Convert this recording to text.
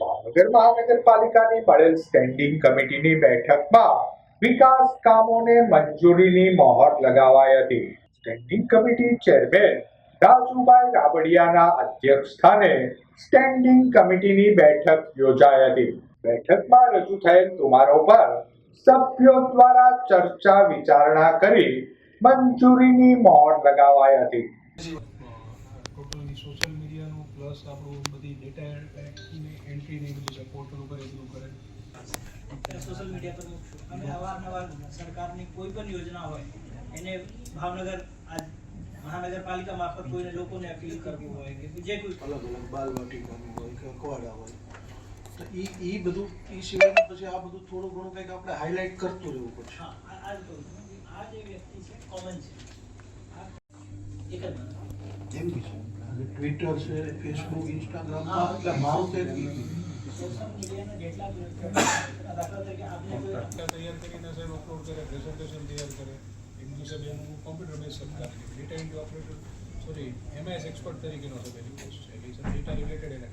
ભાવનગર મહાનગરપાલિકાની મળેલ સ્ટેન્ડિંગ કમિટીની બેઠકમાં વિકાસ કામોને મંજૂરીની મહોર લગાવાઈ હતી. સ્ટેન્ડિંગ કમિટી ચેરમેન રાજુભાઈ રાબડિયાના અધ્યક્ષ સ્થાને સ્ટેન્ડિંગ કમિટીની બેઠક યોજાઈ હતી. બેઠકમાં રજૂ થયેલ તુમારો પર સભ્યો દ્વારા ચર્ચા વિચારણા કરી મંજૂરીની મહોર લગાવાઈ હતી. ટોટલી સોશિયલ મીડિયાનું પ્લસ આપણું બધી ડેટા એન્ટ્રી ને બધું છે પોર્ટલ ઉપર એ બધું કરે. સોશિયલ મીડિયા પર મૂકશું. અમે અવારનવાર સરકારની કોઈ પણ યોજના હોય એને ભાવનગર આજ મહાનગરપાલિકા મારફત કોઈને લોકોને અપીલ કરવું હોય કે જે કોઈ અલગ અલગ બાલ વાટિકાનું હોય કે અખવાડા હોય. તો એ એ બધું એ સિવાય પછી આ બધું થોડું ઘણું કંઈક આપણે હાઇલાઇટ કરતું રહેવું પડશે. હા આ જ આ જે વ્યક્તિ છે કોમન છે. એક જ. ટ્વિટર છે? ફેસબુક ઇન્સ્ટાગ્રામ એટલે મારું તો તૈયાર કરીને સાહેબ અપલોડ કરે પ્રેઝન્ટેશન તૈયાર કરે દિવસે બેનું કોમ્પ્યુટર બેઝ સરકાર data entry operator sorry MIS expert તરીકેનો છે. એટલે ડેટા રિલેટેડ એને